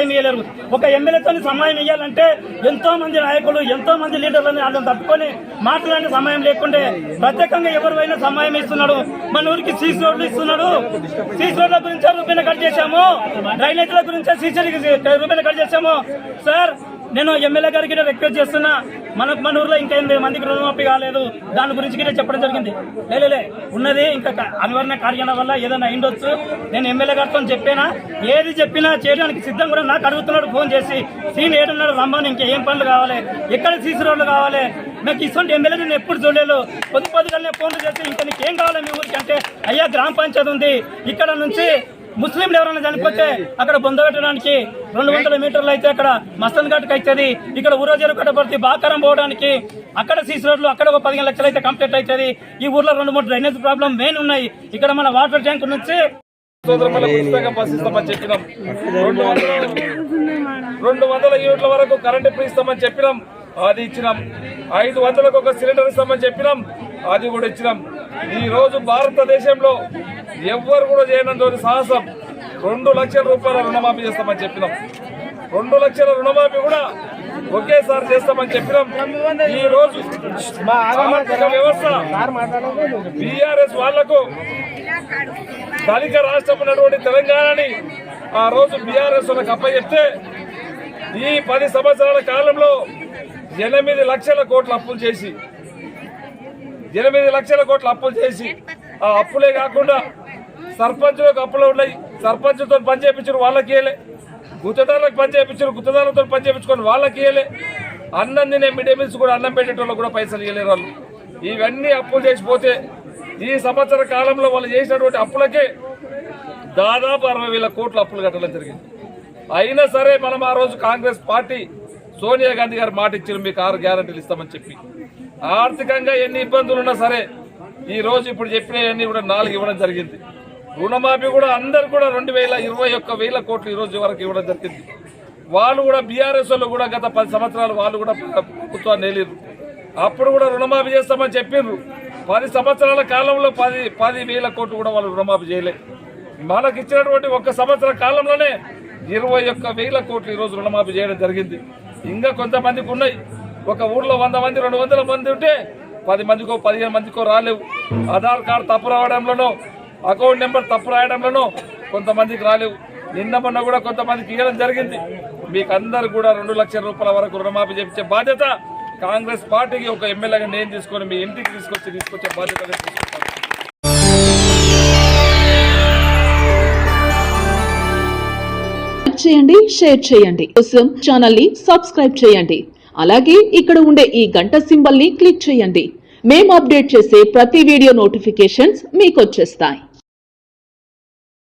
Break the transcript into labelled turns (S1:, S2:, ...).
S1: Time ఇవ్వలేరు ఒక ఎమ్మెల్యేతో సమయం ఇవ్వాలంటే ఎంతో మంది నాయకులు ఎంతో మంది లీడర్లను వాళ్ళని తట్టుకొని మాట్లాడే సమయం లేకుండే ప్రత్యేకంగా ఎవరు పోయినా సమయం ఇస్తున్నాడు. మన ఊరికి సీస్ రోడ్లు ఇస్తున్నాడు. సీస్ రోడ్ల గురించి రూపాయలు కట్ చేశాము. డ్రైనేజీల గురించి సీసీ రూపాయలు కట్ చేశాము. సార్ నేను ఎమ్మెల్యే గారికి రిక్వెస్ట్ చేస్తున్నా. మన మన ఊర్లో ఇంకా ఎనిమిది మందికి రుణమాఫీ కాలేదు. దాని గురించి కూడా చెప్పడం జరిగింది. లేలే ఉన్నది ఇంకా క- అనివార్య కార్యాల వల్ల ఏదైనా అయిండొచ్చు. నేను ఎమ్మెల్యే గారితో చెప్పినా? ఏది చెప్పినా చేయడానికి సిద్ధం కూడా నాకు అడుగుతున్నాడు ఫోన్ చేసి. సీన్ ఏడున్నాడు రమ్మని ఇంకా ఏం పనులు కావాలి? ఎక్కడ సీసీ రోడ్లు కావాలి? నాకు ఇటువంటి ఎమ్మెల్యే నేను ఎప్పుడు చూడలేదు. పొద్దు పొద్దుగానే ఫోన్లు చేసి ఇంకా నీకు ఏం కావాలి మీ ఊరికి? అంటే అయ్యా గ్రామ పంచాయతీ ఉంది. ఇక్కడ నుంచి ముస్లింలు ఎవరైనా చనిపోతే అక్కడ బొందబెట్టడానికి రెండు వందల మీటర్లు అయితే అక్కడ మస్తన్ ఘాట్కి అవుతుంది. ఇక్కడ ఊరోజరు కట్టబడితే బాకారం పోవడానికి అక్కడ సీసీ రోడ్లు అక్కడ ఒక పదిహేను లక్షలు అయితే కంప్లీట్ అవుతుంది. ఈ ఊర్లో రెండు మూడు డ్రైనేజ్ ప్రాబ్లం మెయిన్ ఉన్నాయి. ఇక్కడ మన వాటర్ ట్యాంక్ నుంచి
S2: రెండు వందల యూనిట్ల వరకు కరెంట్ ఫ్రీ ఇస్తామని చెప్పినాం. అది ఇచ్చినాం. ఐదు వందలకు ఒక సిలిండర్ ఇస్తామని చెప్పినాం. అది కూడా ఇచ్చినాం. ఈ రోజు భారతదేశంలో ఎవ్వరు కూడా చేయనంత సాహసం. రెండు లక్షల రూపాయల రుణమాఫీ చేస్తామని చెప్పినాం. రెండు లక్షల రుణమాఫీ కూడా ఒకేసారి చేస్తామని చెప్పినాం. ఈ రోజు ఆర్థిక వ్యవస్థ బీఆర్ఎస్ వాళ్ళకు స్థానిక రాష్ట్రం ఉన్నటువంటి తెలంగాణని ఆ రోజు బీఆర్ఎస్ వాళ్ళకి అప్పచెప్తే ఈ పది సంవత్సరాల కాలంలో ఎనిమిది లక్షల కోట్ల అప్పులు చేసి ఎనిమిది లక్షల కోట్ల అప్పులు చేసి ఆ అప్పులే కాకుండా సర్పంచులకు అప్పులు ఉన్నాయి సర్పంచులతో పని చేయించారు వాళ్ళకి ఇయ్యలే. గుత్తదారులకు పని చేయించారు గుత్తదారులతో పని చేయించుకొని వాళ్ళకి ఇవ్వలే అన్నం తినే మిడ్ డే మీల్స్ కూడా అన్నం పెట్టేటోళ్ళకి కూడా పైసలు ఇవ్వలేరు వాళ్ళు ఇవన్నీ అప్పులు చేసిపోతే ఈ సంవత్సర కాలంలో వాళ్ళు చేసినటువంటి అప్పులకే దాదాపు అరవై వేల కోట్లు అప్పులు కట్టడం జరిగింది. అయినా సరే మనం ఆ రోజు కాంగ్రెస్ పార్టీ సోనియా గాంధీ గారు మాట ఇచ్చారు మీకు ఆరు గ్యారంటీలు ఇస్తామని చెప్పి. ఆర్థికంగా ఎన్ని ఇబ్బందులు ఉన్నా సరే ఈ రోజు ఇప్పుడు చెప్పినవన్నీ కూడా నాలుగు ఇవ్వడం జరిగింది. రుణమాఫీ కూడా అందరు కూడా రెండు వేల ఇరవై ఒక్క వేల కోట్లు ఈరోజు వరకు ఇవ్వడం జరిగింది. వాళ్ళు కూడా బీఆర్ఎస్ వాళ్ళు కూడా గత పది సంవత్సరాలు వాళ్ళు కూడా ప్రభుత్వాన్ని నేలిరు అప్పుడు కూడా రుణమాఫీ చేస్తామని చెప్పిండ్రు పది సంవత్సరాల కాలంలో పది పది వేల కోట్లు కూడా వాళ్ళు రుణమాఫీ చేయలే. మనకి ఇచ్చినటువంటి ఒక్క సంవత్సర కాలంలోనే ఇరవై ఒక్క వేల కోట్లు ఈరోజు రుణమాఫీ చేయడం జరిగింది. ఇంకా కొంతమందికి ఉన్నాయి. ఒక ఊర్లో వంద మంది రెండు వందల మంది ఉంటే పది మందికో పదిహేను మందికో రాలేవు. ఆధార్ కార్డు తప్పు రావడంలోనో అకౌంట్ నెంబర్ తప్పు రాయడంలోనూ కొంతమందికి రాలేవు. నిన్న మొన్న కూడా కొంతమందికి ఇవ్వడం జరిగింది. మీకు అందరు కూడా రెండు లక్షల రూపాయల వరకు రుణమాఫీ చేపించే బాధ్యత కాంగ్రెస్ పార్టీకి ఒక ఎమ్మెల్యేగా నేను తీసుకొని మీ ఇంటికి తీసుకొచ్చి తీసుకొచ్చే బాధ్యత
S3: చేయండి షేర్ చేయండి. కోసం ఛానల్ని సబ్స్క్రైబ్ చేయండి. అలాగే ఇక్కడ ఉండే ఈ గంట సింబల్ని క్లిక్ చేయండి. మేము అప్డేట్ చేసే ప్రతి వీడియో నోటిఫికేషన్స్ మీకు వచ్చేస్తాయి.